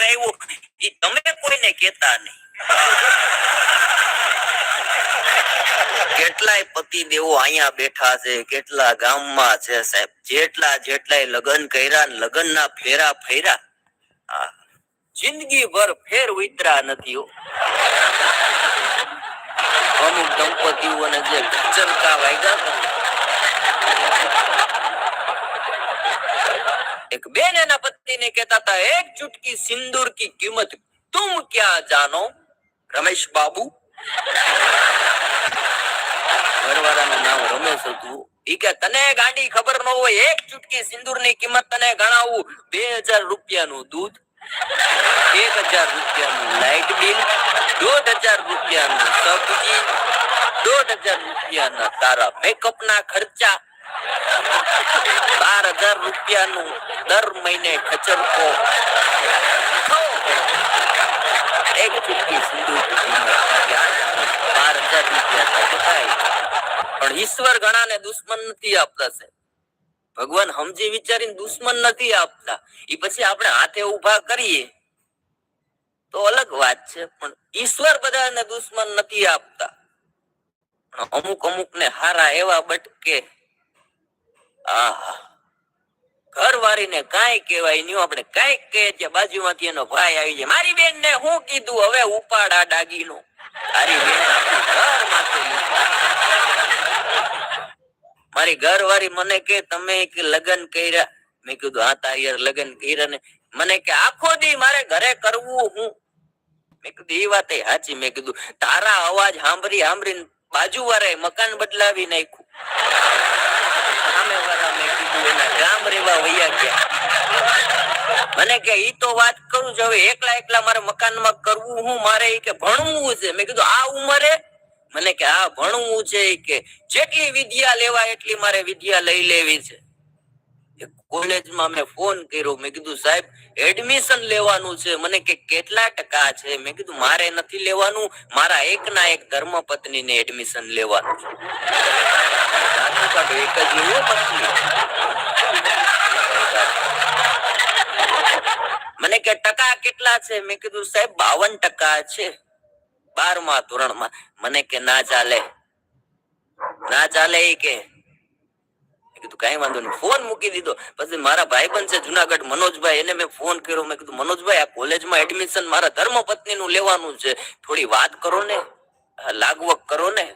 કરાવ્યું એ તમે કોઈને કેતા નહીં. કેટલાય પતિ દેવો અહીંયા બેઠા છે, કેટલા ગામમાં છે સાહેબ. જેટલા જેટલાય લગ્ન કર્યા લગ્ન ના ફેરા ફેરા. જિંદગી ભર ફેર ઉતરા નથી અમુક દંપતીઓને જે ચરકા વાગ્યા એક બેન એના પતિને કહેતા હતા એક ચુટકી સિંદૂર કી કિંમત તુમ ક્યાં જાનો રમેશ બાબુ ઘરવાળાનું નામ રમેશ હતું ઈ કે તને ગાંડી ખબર ન હોય એક ચુટકી સિંદૂરની કિંમત તને ગણાવું બે હજાર રૂપિયાનું દૂધ એક હજાર રૂપિયાનું લાઇટ બિલ દોઢ હજાર રૂપિયાનું સબ્જી દોઢ હજાર રૂપિયાના તારા મેકઅપ ના ખર્ચા બાર હજાર રૂપિયાનું દર મહિને ખચરકો એક ચુટકી સિંદૂર બાર હજાર રૂપિયા પણ ઈશ્વર ઘણાને દુશ્મન નથી આપતા છે ભગવાન સમજી વિચારીને દુશ્મન નથી આપતા. એ પછી આપણે હાથે ઊભા કરીએ. તો અલગ વાત છે, પણ ઈશ્વર બધાને દુશ્મન નથી આપતા. પણ અમુક અમુક ને હારા એવા બટકે આહા. ઘર વાળીને કાંઈ કહેવાય નહીં આપણે કંઈક કહે છે. બાજુમાંથી એનો ભાઈ આવી જાય. મારી બેન ને હું કીધું, હવે ઉપાડા ડાગીનો. તારી બેન મારી ઘર વાળી મને કે તમે લગ્ન કર્યા. મેં કીધું, હા, તારી યાર લગ્ન કર્યા ને. મને કે આખો દી મારે ઘરે કરવું હું? મેં કીધું એ વાત સાચી. મેં કીધું, તારા અવાજ સાંભળી સાંભળીને બાજુ વાળાએ મકાન બદલાવી નાખ્યું. વાળા મને કે, ઈ તો વાત કરું છે હવે, એકલા એકલા મારે મકાનમાં કરવું હું, મારે કે ભણવું છે. મેં કીધું, આ ઉંમરે? મને કે આ ભણવું છે કે, જેટલી વિદ્યા લેવા એટલી મારે વિદ્યા લઈ લેવી છે. કોલેજમાં મેં ફોન કર્યો. મેં કીધું, સાહેબ એડમિશન લેવાનું છે. મને કે, કેટલા ટકા છે? મેં કીધું, મારે નથી લેવાનું. મારા એક ના એક ને એડમિશન લેવાનું છે. એક જ લેવો પત્ની. મને કે, ટકા કેટલા છે? મેં કીધું, સાહેબ, બાવન ટકા છે. બારમા ધોરણમાં. મને કે, ના ચાલે. ના ચાલે એ કે. કીધું, કઈ વાંધો નહીં. ફોન મૂકી દીધો. પછી મારા ભાઈબંધ છે જુનાગઢ, મનોજભાઈ, એને મેં ફોન કર્યો. મેં કીધું, મનોજભાઈ, આ કોલેજમાં એડમિશન મારા ધર્મપત્ની નું લેવાનું છે. થોડી વાત કરો ને લાગવક કરો ને.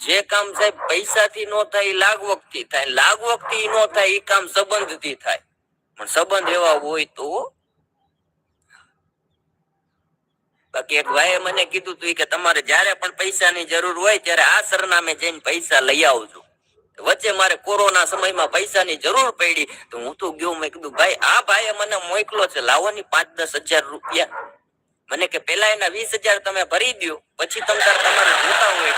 જે કામ સાહેબ પૈસાથી નો થાય, એ લાગવકથી થાય. લાગવકથી નો થાય, એ કામ સંબંધથી થાય. પણ સંબંધ એવા હોય તો બાકી એક ભાઈએ મને કીધું તું કે તમારે જ્યારે પણ પૈસાની જરૂર હોય, ત્યારે આ સરનામે જઈને પૈસા લઈ આવજો. વચ્ચે મારે કોરોના સમયમાં પૈસાની જરૂર પડી, તો હું તો ગયો, મેં કીધું, ભાઈ, આ ભાઈએ મને મોકલો છે, લાવો પાંચ દસ હજાર રૂપિયા. મને કે, પેલા એના વીસ હજાર તમે ભરી દો પછી તમે તમારે જોતા હોય.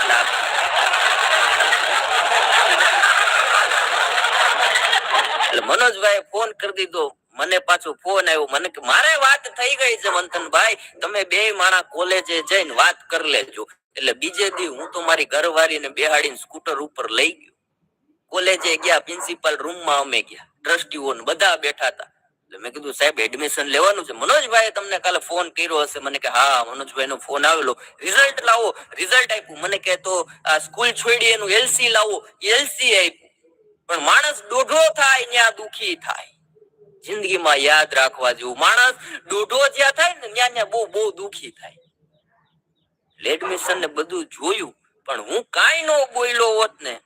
એટલે મનોજભાઈ ફોન કરી દીધો, મને પાછો ફોન આવ્યો, મને કે, મારે વાત થઈ ગઈ છે, મંથનભાઈ, તમે બે માણા કોલેજે જઈને વાત કરી લેજો. એટલે બીજે દી હું તો મારી ઘરવાળીને બેહાડીને સ્કૂટર ઉપર લઈ ગયો. કોલેજે ગયા પ્રિન્સિપાલ રૂમમાં અમે ગયા. ટ્રસ્ટીઓ બધા બેઠા હતા. એટલે મેં કીધું, સાહેબ એડમિશન લેવાનું છે. મનોજભાઈ તમને કાલે ફોન કર્યો હશે. મને કે, હા મનોજભાઈ નો ફોન આવેલો. રિઝલ્ટ લાવો. રિઝલ્ટ આપ્યું. મને કે, તો સ્કૂલ છોડી એનું એલસી લાવો. એલસી આપ્યું. પણ માણસ દોઢો થાય ત્યાં દુખી થાય. જિંદગીમાં યાદ રાખવા જેવું. માણસ દોઢો જ્યાં થાય ને ત્યાં ત્યાં બહુ બહુ દુખી થાય. એડમિશન ને બધું જોયું. પણ હું કાંઈ નો બોલ્યો હોત ને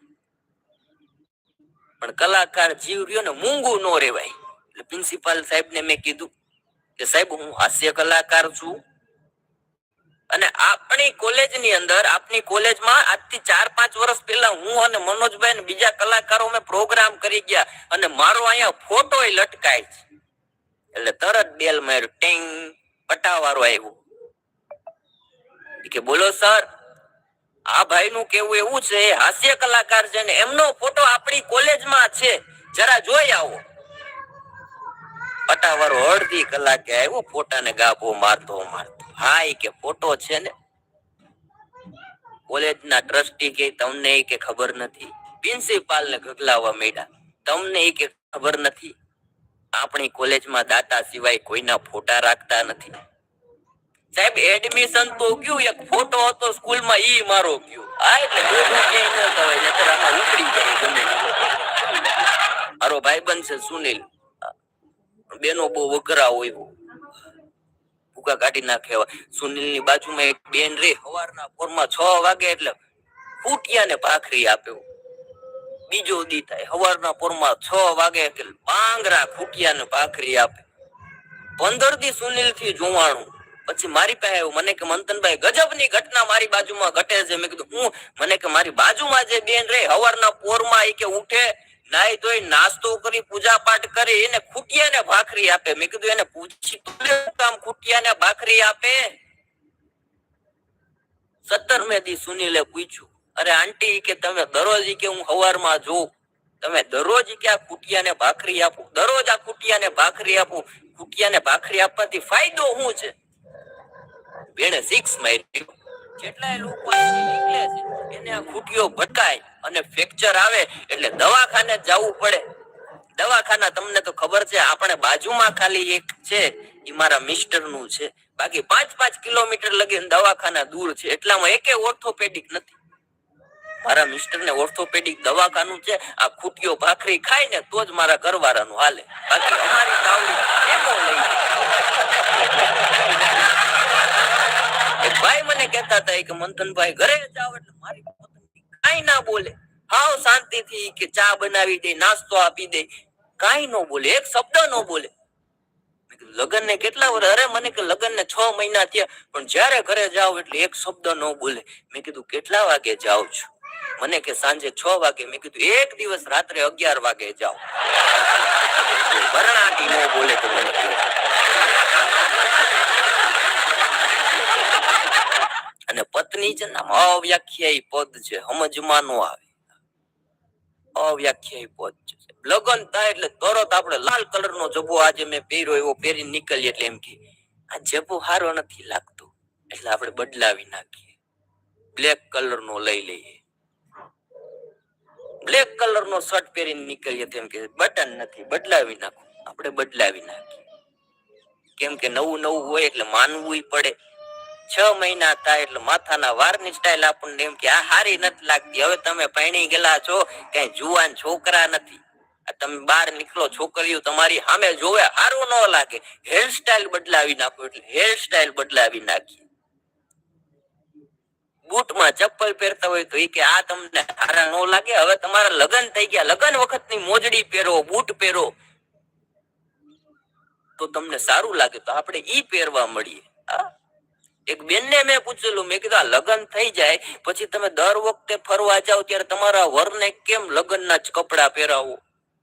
પણ કલાકાર જીવ રહ્યો ને મૂંગું નો રેવાય. એટલે પ્રિન્સિપાલ સાહેબ ને મેં કીધું કે સાહેબ, હું હાસ્ય કલાકાર છું અને આપણી કોલેજની અંદર, આપની કોલેજમાં આજથી ચાર પાંચ વર્ષ પહેલા હું અને મનોજભાઈ ને બીજા કલાકારો મેં પ્રોગ્રામ કરી ગયા અને મારો અહીંયા ફોટો લટકાય છે. એટલે તરત બેલ માર્યું, ટેંગ, પટાવાળો આવ્યો. કે, બોલો, સર આ ભાઈ નું કેવું એવું છે હાસ્ય કલાકાર છે ને એમનો ફોટો આપણી કોલેજમાં છે. જરા જોઈ આવો. પટાવર અડધી કલાકે આવ્યો, ફોટાને ગાભો મારતો મારતો. હા એ કે ફોટો છે ને. કોલેજના ટ્રસ્ટી કે તમને એ કે ખબર નથી. પ્રિન્સિપાલ ને ગગલાવા માંડ્યા. તમને એ કે ખબર નથી. આપણી કોલેજમાં દાતા સિવાય કોઈના ફોટા રાખતા નથી. સાહેબ એડમિશન તો ગયું, એક ફોટો હતો સ્કૂલમાં, ઈ મારો ગયો. આ એટલે બોલવું ક્યાંય ન થવાય નહીંતર આમાં ઉપડી જાય ગમે મારો મારો ભાઈબંધ છે સુનિલ. બેનો બહુ વઘરા હોય ભૂકા કાઢી નાખે સુનિલની બાજુમાં એક બેન રે, સવારના પોરમાં છ વાગે એટલે ફૂટિયા ને ભાખરી આપ્યો. બીજો દી થાય, સવારના પોરમાં છ વાગે એટલે બાંગરા ફૂટિયા ને ભાખરી આપે. પંદર દી સુનિલથી જોવાણું પછી મારી પાસે આવ્યું. મને કે, મંથનભાઈ, ગજબની ઘટના મારી બાજુમાં ઘટે છે. મેં કીધું, હું? મને કે, મારી બાજુમાં જે બેન રે, હવારના પોરમાં એ કે ઉઠે નાઈ ધોઈ, નાસ્તો કરી પૂજા પાઠ કરી, એને ખૂટિયા ને ભાખરી આપે. મેં કીધું, એને પૂછી કામ ખૂટિયા ને ભાખરી આપે? સત્તર મે દી સુનિલે પૂછ્યું, અરે આંટી કે તમે દરરોજ કે હું હવારમાં જોઉં. તમે દરરોજ કે આ ખૂટિયા ને ભાખરી આપો. દરરોજ આ ખૂટિયા ને ભાખરી આપો. ખૂટિયા ને ભાખરી આપવાથી ફાયદો શું છે? બેને સિક્સ માર્યું. જેટલાય લોકો નીકળે છે, એને આ ભટકાય અને ફ્રેક્ચર આવે એટલે દવાખાને જવું પડે. દવાખાના તમને તો ખબર છે, આપણે બાજુમાં ખાલી એક છે એ મારા મિસ્ટરનું છે. બાકી પાંચ પાંચ કિલોમીટર લગીને દવાખાના દૂર છે, એટલામાં એકે ઓર્થોપેડિક નથી. મારા મિસ્ટર ને ઓર્થોપેડિક દવાખાનું છે, આ ખૂટીઓ ભાખરી ખાય ને તો જ મારા ઘરવાળાનું હાલે. બાકી અમારી તાવડી એમો લઈ જાય. એક ભાઈ મને કહેતા હતા કે મંથનભાઈ ઘરે જાવ એટલે મારી કાંઈ ના બોલે. હાવ શાંતિથી કે ચા બનાવી દે, નાસ્તો આપી દે. કાઈ નો બોલે, એક શબ્દ નો બોલે. લગન ને કેટલા વર્ષ અરે મને કે લગન ને છ મહિના થયા, પણ જ્યારે ઘરે જાવ એટલે એક શબ્દ ન બોલે. મેં કીધું, કેટલા વાગે જાવ છો? મને કે, સાંજે છ વાગે. મેં કીધું, એક દિવસ રાત્રે અગિયાર વાગે જાવ ભરણાટી ન બોલે તો મને કહે. અને પત્ની છે ને આમ અવ્યાખ્યાયી પદ છે સમજમાં નો આવે. અવ્યાખ્યાયી પદ છે. લગન થાય એટલે તરત આપણે લાલ કલર નો જબો આજે મેં પહેર્યો, એવો પહેરીને નીકળીએ એટલે એમ કે, આ જબો સારો નથી લાગતો. એટલે આપણે બદલાવી નાખીએ. બ્લેક કલર નો લઈ લઈએ. બ્લેક કલર નો શર્ટ પહેરીને નીકળીએ તેમ કે, બટન નથી, બદલાવી નાખો. આપણે બદલાવી નાખીએ. કેમ કે નવું નવું હોય એટલે માનવું પડે. છ મહિના હતા એટલે માથાના વારની સ્ટાઇલ આપણને એમ કે, આ હારી નથી લાગતી. હવે તમે પૈણી ગયેલા છો કઈ જુવાન છોકરા નથી. તમે બહાર નીકળો છોકરીઓ તમારી સામે જોવે સારું ન લાગે. હેર સ્ટાઇલ બદલાવી નાખો એટલે હેર સ્ટાઇલ બદલાવી નાખી બૂટમાં ચપ્પલ પહેરતા હોય તો એ કે, આ તમને સારા ન લાગે. હવે તમારા લગ્ન થઈ ગયા. લગ્ન વખતની મોજડી પહેરો, બૂટ પહેરો. તો તમને સારું લાગે તો આપણે ઈ પહેરવા મળીએ. હા. એક બેનને મેં પૂછેલું, મેં કીધું લગ્ન થઈ જાય, પછી તમે દર વખતે ફરવા જાઓ ત્યારે તમારા વરને કેમ લગ્નના જ કપડા પહેરાવો?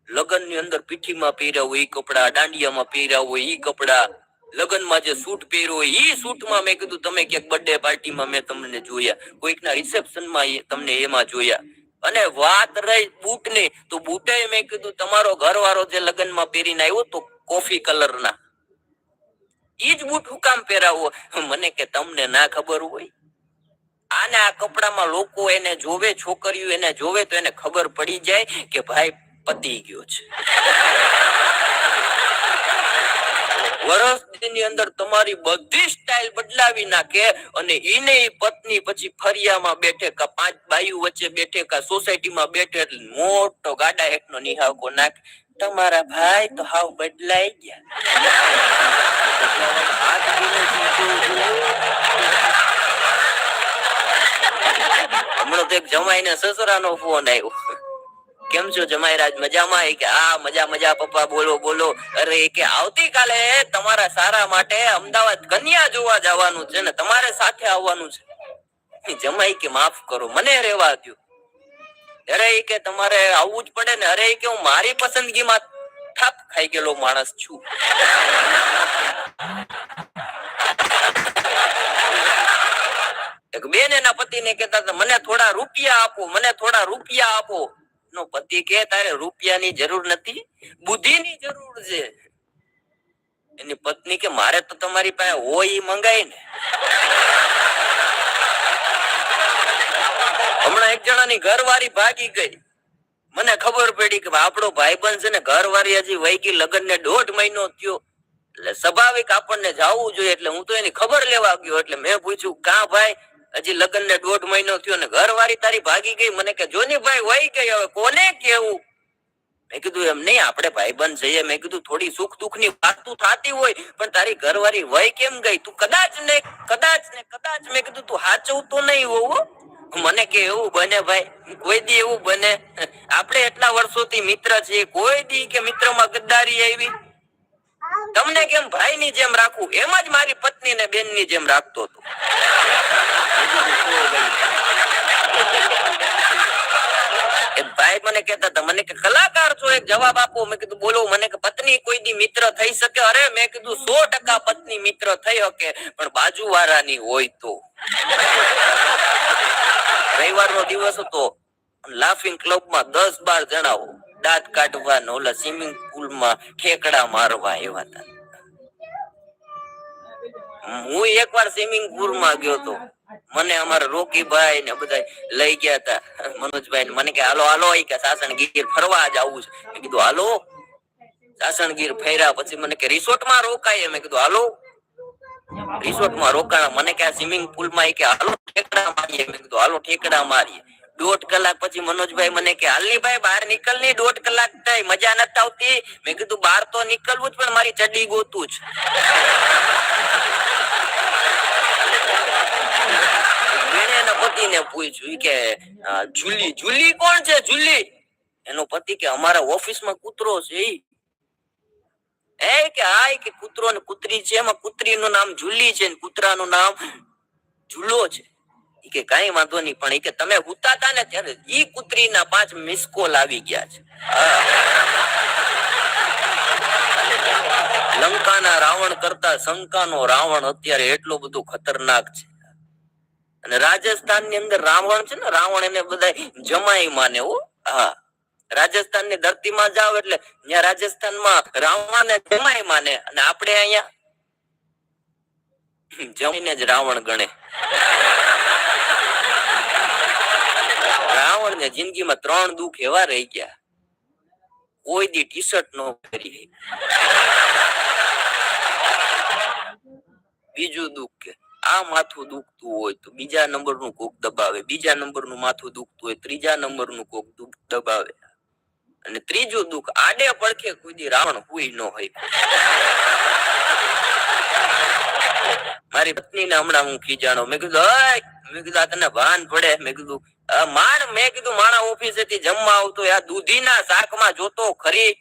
લગ્નની અંદર પીઠીમાં પહેરાવો એ કપડાં દાંડિયામાં પહેર્યા હોય કપડાં લગ્નમાં જે સૂટ પહેર્યો એ સૂટમાં મેં કીધું, તમે ક્યાંક બર્થડે પાર્ટીમાં મેં તમને જોયા, કોઈકના રિસેપ્શનમાં તમને એમાં જોયા. અને વાત રહી બૂટની, તો બૂટે મેં કીધું, તમારો ઘરવાળો જે લગ્નમાં પહેરીને આવ્યો તો કોફી કલરના ઈ જ હું કામ પહેરાવો? મને કે તમને ના ખબર હોય. આને આ કપડામાં લોકો એને જોવે, છોકરીઓ એને જોવે તો એને ખબર પડી જાય કે ભાઈ પતી ગયો છે. વર્ષની અંદર તમારી બધી સ્ટાઇલ બદલાવી નાખે અને એને પત્ની પછી ફરિયામાં બેઠે કા પાંચ બાયુ વચ્ચે બેઠે કા સોસાયટીમાં બેઠે એટલે મોટો ગાડા હેઠનો નિહાળકો નાખ. તમારા ભાઈ તો હાવ બદલાઈ ગયા. હમણાં તો એક જમાઈને સસરાનો ફોન આવ્યો. કેમ છો જમાઈ રાજ મજામાં? એ કે, હા, મજા મજા, પપ્પા, બોલો બોલો. અરે કે, આવતીકાલે તમારા સારા માટે અમદાવાદ કન્યા જોવા જવાનું છે ને, તમારે સાથે આવવાનું છે. જમાઈ કે, માફ કરો, મને રહેવા દો અરે એ કે તમારે આવવું જ પડે ને, અરે કે હું મારી પસંદગીમાં ઠપ ખાઈ ગયેલો માણસ છું. બેન એના પતિને ને કેતા મને થોડા રૂપિયા આપો, મને થોડા રૂપિયા આપો. નો પતિ કે, તારે રૂપિયાની જરૂર નથી, બુદ્ધિની જરૂર છે. એની પત્ની કે, મારે તો તમારી પાસે હોય એ મંગાય ને હમણાં એક જણાની ઘરવાળી ભાગી ગઈ. મને ખબર પડી કે આપણો ભાઈબંધ છે ને ઘરવાળી હજી ગઈ લગ્ન ને દોઢ મહિનો થયો. એટલે સ્વાભાવિક આપણને જવું જોઈએ, એટલે હું તો એની ખબર લેવા ગયો, એટલે મેં પૂછ્યું, કા ભાઈ? હજી લગ્ન ને દોઢ મહિનો થયો ને ઘરવાળી તારી ભાગી ગઈ? મને કે, જોની ભાઈ વહી ગઈ, હવે કોને કેવું? મેં કીધું, એમ નહીં, આપણે ભાઈબંધ જઈએ મેં કીધું, થોડી સુખ દુઃખની વાતું થતી હોય, પણ તારી ઘરવાળી વહી કેમ ગઈ? તું કદાચ ને કદાચ ને, કદાચ. મેં કીધું, તું હાચવું તો નહીં હોવું. મને કે એવું બને ભાઈ, કોઈ દી એવું બને. આપણે એટલા વર્ષોથી મિત્ર છીએ, કોઈ દી કે મિત્રમાં ગદ્દારી આવી. તમને કેમ ભાઈ ની જેમ રાખવું? એમ જ મારી પત્ની ને બેનની જેમ રાખતો હતો. ભાઈ મને કેતા હતા, મને કે કલાકાર છો. એક જવાબ આપો. મેં કીધું, બોલો, મને કે પત્ની કોઈ દી મિત્ર થઈ શકે? અરે, મેં કીધું, સો ટકા પત્ની મિત્ર થઈ શકે, પણ બાજુ વાળાની હોય તો. રવિવારનો દિવસ હતો. લાફિંગ ક્લબમાં દસ બાર જણાઓ દાંત કાઢવા ઓલા સ્વિમિંગ પુલમાં ઠેકડા મારવા એવા હતા. હું એકવાર સ્વિમિંગ પુલમાં ગયો તો મને અમારા રોકીભાઈ ને બધા લઈ ગયા હતા. મનોજભાઈ મને કે, હાલો હાલો કે સાસણગીર ફરવા જવું છે. મેં કીધું, હાલો. સાસણગીર ફેર્યા પછી મને કે રિસોર્ટમાં રોકાય મેં કીધું, હાલો. રિસોર્ટમાં રોકાણા. મને કે સ્વિમિંગ પુલમાં કે હાલો ઠેકડા મારીએ. મેં કીધું, હાલો ઠેકડા મારીએ. દોઢ કલાક પછી મનોજભાઈ મને કે, હાલની ભાઈ, બહાર નીકળની દોઢ કલાક થઈ. મજા નથી આવતી. મેં કીધું, બહાર તો નીકળવું જ, પણ મારી ચડી ગોતું જ. પતિને પૂછ્યું કે જુલી જુલી કોણ છે? જુલી? એનો પતિ કે, અમારા ઓફિસમાં કૂતરો છે ઈ. કે હા કે કૂતરો ને કૂતરી છે, એમાં કૂતરીનું નામ જુલી છે ને કૂતરાનું નામ ઝૂલો છે. ઈ કે કઈ વાંધો નહીં, પણ ઈ કે તમે ઉતાતા ને ત્યારે ઈ કૂતરીના પાંચ મિસ કોલ ગયા છે. લંકાના રાવણ કરતા શંકાનો રાવણ અત્યારે એટલો બધો ખતરનાક છે. અને રાજસ્થાનની અંદર રાવણ છે ને, રાવણ એને બધા જમાઈ માને હો. હા. રાજસ્થાનની ધરતીમાં જાવ એટલે ત્યાં રાજસ્થાનમાં રાવણ જમાય માને અને આપણે અહીંયા જમીને જ રાવણ ગણે. રાવણ ને જિંદગીમાં ત્રણ દુઃખ એવા રહી ગયા. કોઈ દી ટી શર્ટ નો કરી બીજું દુઃખ કે આ માથું દુખતું હોય તો બીજા નંબરનું કોક દબાવે, બીજા નંબરનું માથું દુખતું હોય, ત્રીજા નંબરનું કોક દુઃખ દબાવે. અને ત્રીજું દુઃખ, આડે પડખે કુદી રાવણ હુઈ ન હોય. મારી પત્ની ને હમણાં હું ખીજાણો. મેં કીધું! મેં કીધું, આ તને ભાન પડે. મેં કીધું, "આ માણ. મેં કીધું, માણા ઓફિસે થી જમવા આવતો આ દૂધીના શાકમાં જોતો ખરી.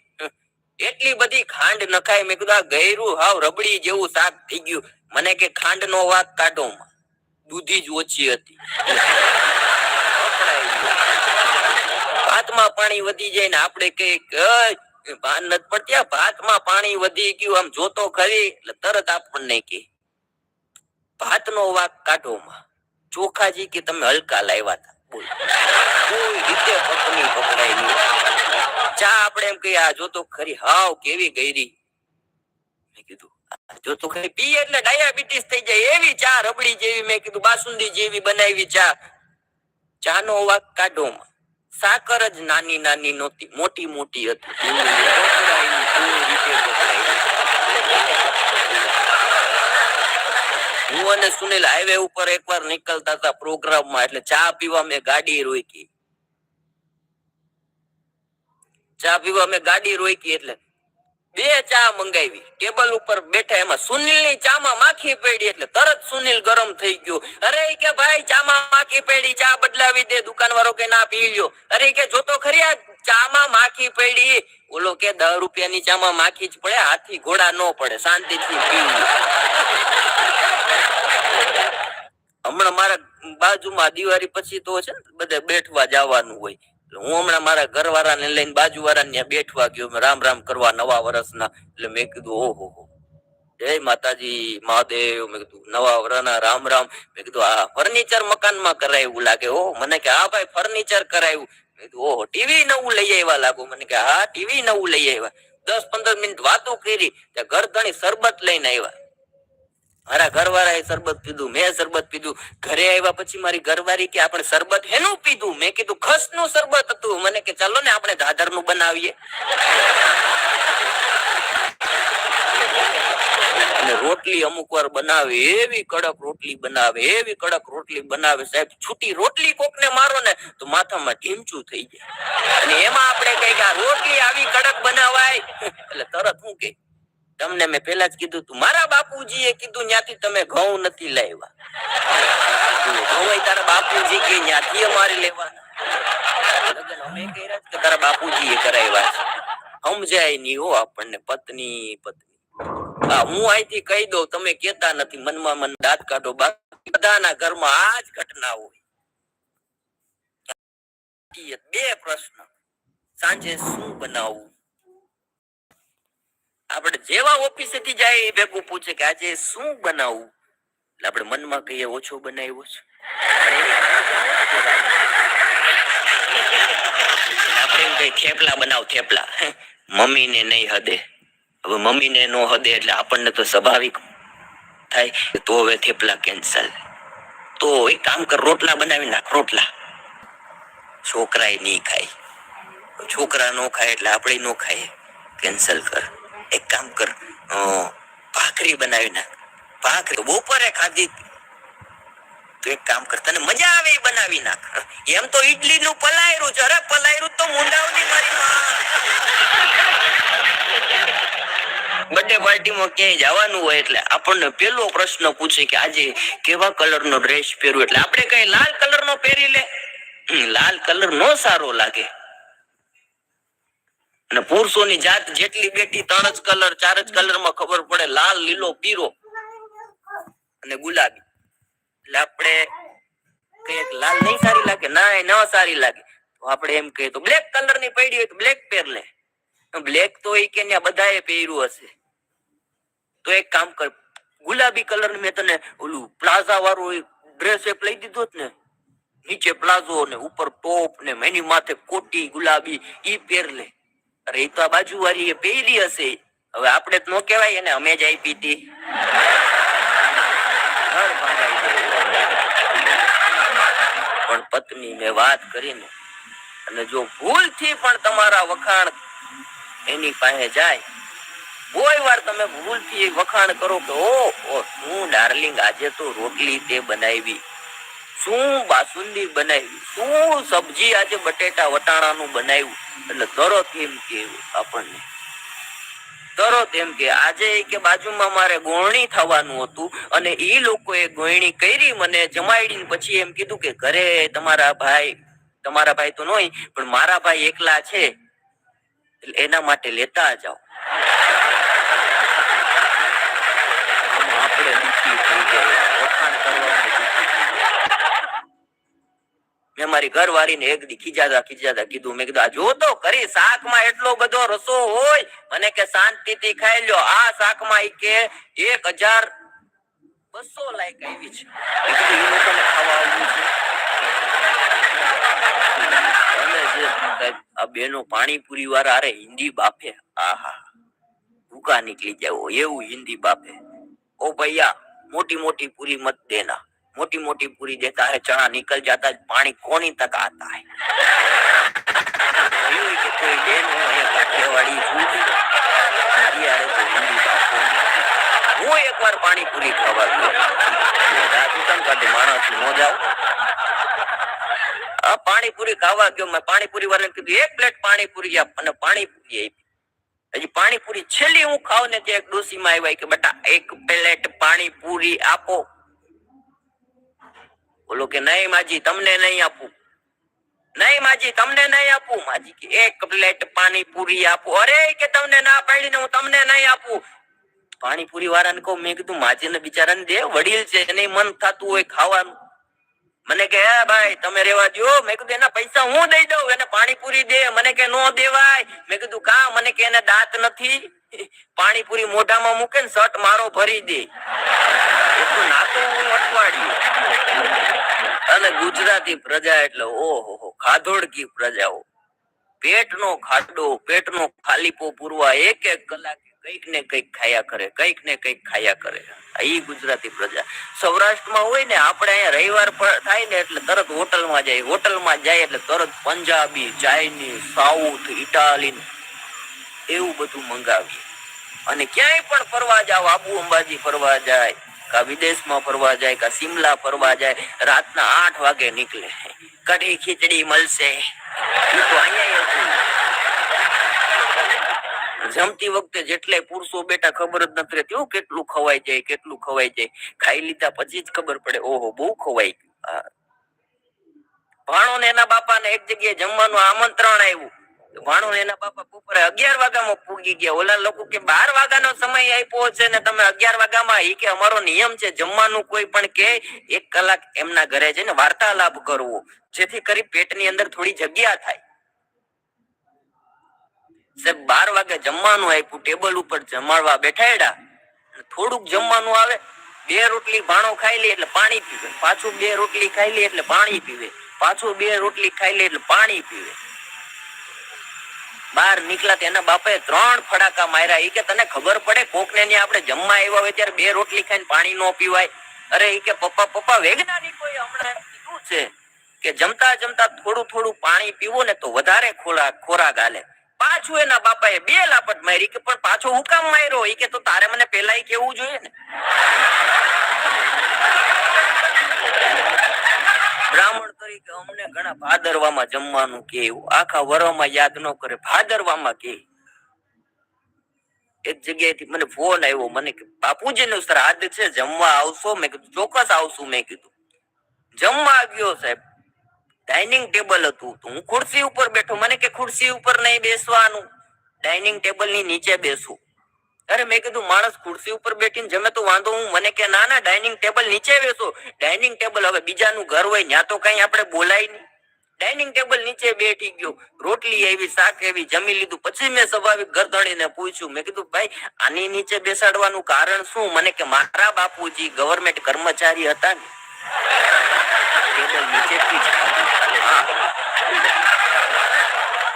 એટલી બધી ખાંડ નખાય મેં કીધું, આ ગયરું હાવ રબડી જેવું શાક થઈ ગયું. મને કે ખાંડ નો વાત કાઢો દૂધી જ ઓછી હતી પકડાઈ ગયો. ભાતમાં પાણી વધી જાય ને આપણે કઈ ભાન નથી પડતી. ભાતમાં પાણી વધી ગયું, આમ જોતો ખરી, એટલે તરત આપણને કે ભાતનો વાક કાઢો માં. ચોખાજી કે તમે હલકા લાવ્યા હતા. કોઈ ચા આપણે એમ કહીએ, આ જોતો ખરી, હાવ કેવી ગયરી. મેં કીધું જો જોતો ખરી. પી એટલે ડાયાબિટીસ થઈ જાય. એવી ચા રબડી જેવી, મેં કીધું, બાસુંદી જેવી બનાવી ચા. ચાનો વાક કાઢો માં. સાકર જ નાની નાની નહોતી મોટી મોટી હતી. હું અને સુનિલ હાઈવે ઉપર એકવાર નીકળતા હતા પ્રોગ્રામમાં, એટલે ચા પીવા મેં ગાડી રોકી ચા પીવા મેં ગાડી રોકી, એટલે બે ચા મંગાવી. ટેબલ ઉપર બેઠા એમાં સુનિલની ચામાં માખી પડી એટલે તરત સુનિલ ગરમ થઈ ગયો. અરે કે ભાઈ ચામાં માખી પડી, ચા બદલાવી દે દુકાન વાળો કે ના પી લ્યો. અરે કે જોતો ખરી આ ચામાં માખી પડી. ઓલો કે દસ રૂપિયાની ચામાં માખી જ પડે, હાથી ઘોડા નો પડે, શાંતિથી પી હમણાં મારા બાજુમાં દિવાળી પછી તો છે ને, બધે બેઠવા જવાનું હોય. હું હમણાં મારા ઘરવાળાને લઈને બાજુવાળાને ત્યાં બેઠવા ગયો. રામ રામ કરવા નવા વર્ષના. એટલે મેં કીધું, ઓહો, હો. જય માતાજી, મહાદેવ. મેં કીધું, નવા વરના રામ રામ. મેં કીધું, આ ફર્નિચર મકાનમાં કરાયું લાગે. હો મને કે, હા ભાઈ, ફર્નિચર કરાયું. મેં કીધું, ઓહો, ટીવી નવું લઈ આવ્યા લાગુ. મને કે, હા, ટીવી નવું લઈ આવ્યા. દસ પંદર મિનિટ વાતો કરી, ત્યાં ઘર ઘણી શરબત લઈને આવ્યા. મારા ઘરવાળાએ શરબત પીધું, મેં શરબત પીધું. ઘરે આવ્યા પછી મારી ઘરવાળી કે આપણે શરબત હેનું પીધું? મેં કીધું, ખસનું શરબત હતું. મને કે, ચાલો ને આપણે દાદરનું બનાવીએ. અને રોટલી અમુક વાર બનાવે, એવી કડક રોટલી બનાવે, એવી કડક રોટલી બનાવે. સાહેબ, છૂટી રોટલી કોકને મારો ને, તો માથામાં ઢીમચું થઈ જાય. અને એમાં આપણે કઈ આ રોટલી આવી કડક બનાવાય. એટલે તરત હું કે તમને મેં પેલા જ કીધું તું, મારા બાપુજી એ કીધું ત્યાંથી તમે ઘઉં નથી લાવ્યા. તારા બાપુજી કે ત્યાંથી અમારે લેવાના? તારા બાપુજીએ કરાવ્યા છે? સમજાય નહીં હો આપણને, પત્ની પત્ની. હા, હું અહીંથી કહી દઉં, તમે કેતા નથી, મનમાં મન દાંત કાઢો. બાકી બધાના ઘરમાં આ જ ઘટના હોય. બે પ્રશ્ન. સાંજે શું બનાવવું? આપણે જેવા ઓફિસે થી જાય એ ભેગું પૂછે કે આજે શું બનાવવું એટલે આપણે મનમાં કહીએ, ઓછો બનાવ્યો છે. આપણે એમ કહીએ, થેપલા બનાવ, થેપલા. મમ્મીને નહીં હદે. હવે મમ્મીને નો હદે એટલે આપણને તો સ્વાભાવિક થાય તો હવે થેપલા કેન્સલ તો એક કામ કર, રોટલા બનાવી નાખ, રોટલા. છોકરાએ નહીં ખાય. છોકરા નો ખાય એટલે આપણે નો ખાઈએ. કેન્સલ કર. એક કામ કર. ભાખરી બનાવી નાખ. ભાખરી, બપોરે ખાધી. તું એક કામ કર, તને મજા આવે એ બનાવી નાખ. એમ તો ઈડલી નું પલાયરું છે. અરે, પલાયરું તો મુંડાવની મારી બર્થડે પાર્ટીમાં ક્યાંય જવાનું હોય એટલે આપણને પેલો પ્રશ્ન પૂછે કે આજે કેવા કલરનો ડ્રેસ પહેરવું એટલે આપણે કઈ લાલ કલરનો પહેરી લે? લાલ કલર નો સારો લાગે. અને પુરુષોની જાત જેટલી બેટી ત્રણ જ કલર ચાર જ કલરમાં ખબર પડે, લાલ, લીલો પીરો અને ગુલાબી. એટલે આપણે લાલ નહીં સારી લાગે, ના, એ ન સારી લાગે. તો આપણે એમ કહીએ તો બ્લેક કલરની પડી હોય તો બ્લેક પહેર લે. બ્લેક તો એ કે બધાએ પહેર્યું હશે. તો એક કામ કર, ગુલાબી કલર મેં તને ઓલું પ્લાઝા વાળું ડ્રેસ એપ લઈ દીધો ને, નીચે પ્લાઝો ને ઉપર ટોપ ને એની માથે કોટી ગુલાબી, ઈ પહેર લે. અરે તો આ બાજુ વાળી એ પહેરી હશે. હવે આપણે તો ન કહેવાય એને, અમે જ આપી હતી. પણ પત્ની મેં વાત કરીને, અને જો ભૂલથી પણ તમારા વખાણ એની પાસે જાય, કોઈ વાર તમે ભૂલથી વખાણ કરો કે ઓ શું ડાર્લિંગ, આજે તો રોટલી તે બનાવી. શું બાસુંદી બનાવી? શું સબ્જી આજે બટેટા વટાણાનું બનાવ્યું? એટલે તરત એમ કે આપણને. તરત એમ કે આજે કે બાજુમાં મારે ગોળણી થવાનું હતું અને એ લોકોએ ગોળણી કરી મને જમાડીને પછી એમ કીધું કે ઘરે તમારા ભાઈ તમારા ભાઈ તો નહીં પણ મારા ભાઈ એકલા છે. એટલે એના માટે લેતા જાઓ આમાં આપણે દુઃખી થઈ ગયા વખાણ કરવામાં દુઃખી થઈ ગયા. મેં મારી ઘરવાળીને એક દી ખીજાતા ખીજાતા કીધું. મેં કીધું જોતો કરી શાકમાં એટલો બધો રસો હોય. મને કે, શાંતિથી ખાઈ લ્યો. આ શાકમાં કે, એક હજાર બસો લાયક આવી છે. આ બેનો પાણીપુરી વાળા, અરે હિન્દી બાપે. આહા. ભૂકા નીકળી જાય એવું હિન્દી બાપે. ઓ ભૈયા, મોટી મોટી પૂરી મત દેના. मोटी मोटी पूरी देता है चना निकल जाता है पानी कोनी तक आता है એવું કે કોઈ બેન હોય અહીંયા કાઠિયાવાડી છું મારી હારે તો હિન્દી બાપો હું એકવાર પાણીપુરી ખાવા ગયો રાત ઉતમ કાઢી માણસ નો જાવ આ પાણીપુરી ખાવા ગયો મેં પાણીપુરી વાળાને કીધું એક પ્લેટ પાણીપુરી આપ અને પાણીપુરી આપી હજી પાણીપુરી છેલ્લી હું ખાવ ને ત્યાં એક ડોસીમાં આવ્યા કે બેટા એક પ્લેટ પાણીપુરી આપો બોલો કે નહીં માજી, તમને નહીં આપું. નહીં માજી, તમને નહીં આપું. માજી કે એક પ્લેટ પાણીપુરી આપો. અરે કે તમને ના પાડીને હું તમને નહીં આપું. પાણીપુરી વાળાને કહું, મેં કીધું, માજીને બિચારાને દે, વડીલ છે, એને મન થતું હોય ખાવાનું. મને કે, હે ભાઈ, તમે રેવા દો મેં કીધું, એના પૈસા હું દઈ દઉં? એને પાણીપુરી દે. મને કે, નો દેવાય. મેં કીધું, કા? મને કે, એને દાંત નથી. પાણીપુરી મોઢામાં મૂકે ને શર્ટ મારો ભરી દે એટલું નાતું હું અઠવાડિયું અને ગુજરાતી પ્રજા એટલે ઓહો ખાધોડકી પ્રજાઓ. પેટનો ખાડો, પેટનો ખાલીપો પૂરવા એક એક કલાકે કંઈક ને કંઈક ખાયા કરે, કંઈક ને કંઈક ખાયા કરે. ઈ ગુજરાતી પ્રજા. સૌરાષ્ટ્રમાં હોય ને, આપણે અહીંયા રવિવાર થાય ને એટલે તરત હોટલમાં જાય. હોટલમાં જાય એટલે તરત પંજાબી, ચાઇનીઝ, સાઉથ ઇટાલિયન એવું બધું મંગાવીએ. અને ક્યાંય પણ ફરવા જાવ આબુ અંબાજી ફરવા જાય કા વિદેશમાં ફરવા જાય, કા સિમલા ફરવા જાય, રાતના આઠ વાગે નીકળે. કઢી ખીચડી મળશે. જમતી વખતે જેટલે પુરુષો બેટા ખબર જ નથી રહેતી કેટલું ખવાય જાય, કેટલું ખવાય જાય. ખાઈ લીધા પછી જ ખબર પડે, ઓહો, બહુ ખવાઈ ગયું. ભાણો ને એના બાપા ને એક જગ્યાએ જમવાનું આમંત્રણ આવ્યું ભાણો એના બાપા બપોરે અગિયાર વાગ્યામાં પૂગી ગયા. ઓલા લોકો કે બાર વાગ્યાનો સમય આપ્યો છે ને તમે અગિયાર વાગ્યામાં એ કે અમારો નિયમ છે, જમવાનું કોઈ પણ કે, એક કલાક એમના ઘરે જઈને વાર્તાલાપ કરવો, જેથી કરી પેટની અંદર થોડી જગ્યા થાય. સાહેબ, બાર વાગે જમવાનું આપ્યું, ટેબલ ઉપર જમાડવા બેઠાડ્યા અને થોડુંક જમવાનું આવે, બે રોટલી ભાણો ખાઈ લે એટલે પાણી પીવે. પાછું બે રોટલી ખાઈ લે એટલે પાણી પીવે. પાછું બે રોટલી ખાઈ લે એટલે પાણી પીવે. બહાર નીકળ્યા તેના બાપે ત્રણ ફડાકા માર્યા. ઈ કે તને ખબર પડે કોક ને આપણે જમવા આવ્યા હોય ત્યારે બે રોટલી ખાઈને પાણી નો પીવાય. અરે ઈ કે પપ્પા પપ્પા વૈજ્ઞાનિકો હમણાં કીધું છે કે જમતા જમતા થોડું થોડું પાણી પીવું ને તો વધારે ખોરાક ખોરાક હાલે. પાછું એના બાપાએ બે લાપટ મારી કે પણ પાછો હું કામ માર્યો. ઈ કે તો તારે મને પેલા કેવું જોઈએ ને? બ્રાહ્મણ તરીકે અમને ઘણા ભાદરવામાં જમવાનું કે આખા વરમાં યાદ ન કરે, ભાદરવામાં કે. એક જગ્યાએથી મને ફોન આવ્યો, મને કે બાપુજી નું શ્રાદ્ધ છે, જમવા આવશો? મેં કીધું, ચોક્કસ આવશું, મેં કીધું. જમવા આવ્યો સાહેબ. ડાઇનિંગ ટેબલ હતું. તો હું ખુરશી ઉપર બેઠો, મને કે ખુરશી ઉપર નહીં બેસવાનું. ડાઇનિંગ ટેબલની નીચે બેસું. અરે મેં કીધું માણસ ખુરશી ઉપર બેઠીને જમે તો વાંધો હું. મને કે ના ના ડાઇનિંગ ટેબલ નીચે બેસો. ડાઇનિંગ ટેબલ હવે બીજાનું ઘર હોય ત્યાં તો કઈ આપણે બોલાય નહીં. ડાઇનિંગ ટેબલ નીચે બેઠી ગયો. રોટલી આવી, શાક આવી, જમી લીધું. પછી મેં સ્વાભાવિક ઘરધણીને પૂછ્યું. મેં કીધું, ભાઈ, આની નીચે બેસાડવાનું કારણ શું? મને કે, મારા બાપુજી ગવર્મેન્ટ કર્મચારી હતા ને.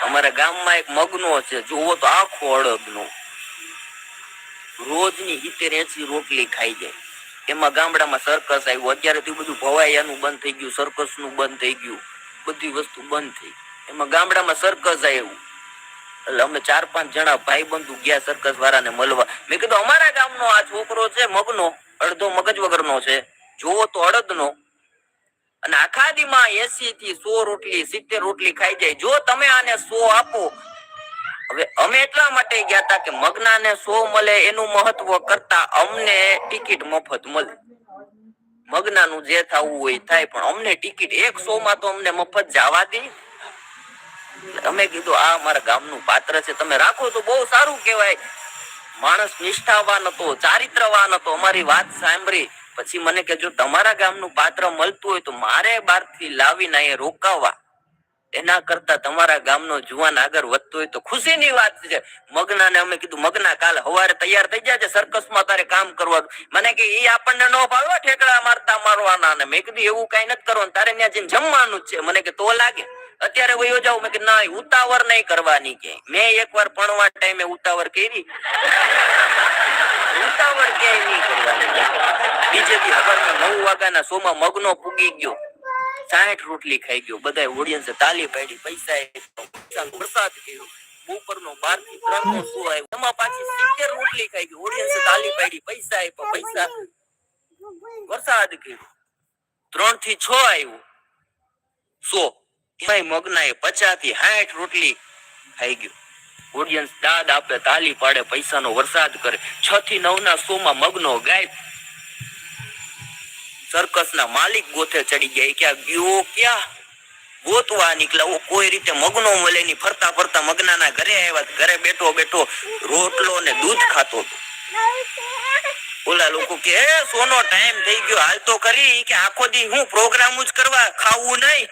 અમારા ગામમાં એક મગનો છે. જુઓ તો આખો અડદનો રોજની સિત્તેર એસી રોટલી ખાઈ જાય. એમાં ગામડામાં સર્કસ આવ્યું. અત્યારે તો બધું ભવાયાનું બંધ થઈ ગયું સર્કસનું બંધ થઈ ગયું. બધી વસ્તુ બંધ થઈ. એમાં ગામડામાં સર્કસ આવ્યું. એટલે અમે ચાર પાંચ જણા ભાઈ બંધુ ગયા સર્કસ વાળાને મળવા. મેં કીધું, અમારા ગામનો આ છોકરો છે મગનો, અડધો મગજ વગરનો છે. જોવો તો અડદનો અને આખા દીમાં એસી થી સો રોટલી, સિત્તેર રોટલી ખાઈ જાય. જો તમે આને સો આપો હવે અમે એટલા માટે ગયા હતા કે મગનાને સો મળે એનું મહત્વ કરતા અમને ટિકિટ મફત મળે. મગનાનું જે થવું હોય થાય, પણ અમને ટિકિટ એક શો માં તો અમને મફત જવા દે. અમે કીધું, આ અમારા ગામનું પાત્ર છે, તમે રાખો. તો બહુ સારું કહેવાય. માણસ નિષ્ઠાવાન હતો, ચારિત્રવાન હતો, અમારી વાત સાંભળી. પછી મને કે જો તમારા ગામનું પાત્ર મળતું હોય તો મારે બહારથી લાવીને અહીંયા રોકાવા. એના કરતા તમારા ગામનો જુવાન આગળ વધતો હોય તો ખુશીની વાત છે. મગનાને અમે કીધું, મગના કાલ હવારે તૈયાર થઈ જાય સર્કસમાં તારે કામ કરવા. મને કે એ આપણને ન ભાવ્યો ઠેકડા મારતા મારવાના. ને મેં કીધું, એવું કઈ નથી કરવાનું, તારે ત્યાં જઈને જમવાનું જ છે. મને કે, તો લાગે. અત્યારે વયો જાવ મેં કે ના, ઉતાવળ નહીં કરવાની કે મેં એકવાર ભણવા ટાઈમે ઉતાવળ કરી. ઉતાવળ ક્યાંય નહીં કરવાની. બીજે દી સવારમાં નવ વાગ્યાના શોમાં મગનો પૂગી ગયો. સાઠ રોટલી ખાઈ ગયો. બધા ઓડિયન્સે તાલી પાડી પૈસા વરસાદ કર્યો. બપોરનો બારથી ત્રણ નો શો આવ્યો. એમાં પાછી સિત્તેર રોટલી ખાઈ ગયો ઓડિયન્સે તાલી પાડી, પૈસા આપ્યા, પૈસા. વરસાદ કર્યો. ત્રણથી છ આવ્યો. સો. એમાંય મગનાએ પચાસથી સાઠ રોટલી ખાઈ ગયો. ઓડિયન્સ દાદ આપે, તાલી પાડે, પૈસાનો વરસાદ કરે. છ થી નવ ના શો માં મગનો ગાયબ સર્કસ ના માલિક ગોથે ચડી ગયા. ક્યાં ગયો ક્યાં? ગોતવા નીકળ્યા. કોઈ રીતે મગનો મળે ની ફરતા ફરતા મગનાના ઘરે આવ્યા ઘરે બેઠો બેઠો રોટલો ને દૂધ ખાતો હતો. ઓલા લોકો કે "એ, સોનો ટાઈમ થઈ ગયો. હાલ તો કરી. કે આખો દી હું પ્રોગ્રામ જ કરવા ખાવું નહીં.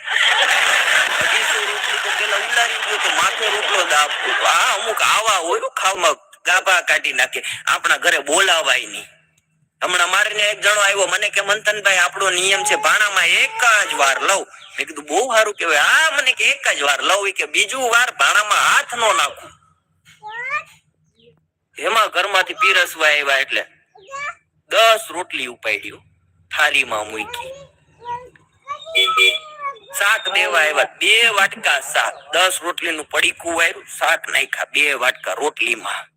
પેલા ઉલારી ગયો તો માથે રોટલો દાબતો. આ અમુક આવા હોય ખાવા ગાભા કાઢી નાખે. આપણા ઘરે બોલાવાય નહીં. હમણાં મારીને એક જણો આવ્યો. મને કે, મંથનભાઈ, આપણો નિયમ છે ભાણામાં એક જ વાર લઉં. મેં કીધું, બહુ સારું કહેવાય. હા, મને કે એક જ વાર લઉં. કે, બીજું વાર ભાણામાં હાથ નો નાખું. એમાં ઘરમાંથી પીરસવા આવ્યા એટલે દસ રોટલી ઉપાડ્યો, થાળીમાં મૂકી. શાક દેવા આવ્યા. બે વાટકા શાક. દસ રોટલીનું પડીકું આવ્યું શાક નાખ્યા. બે વાટકા રોટલીમાં.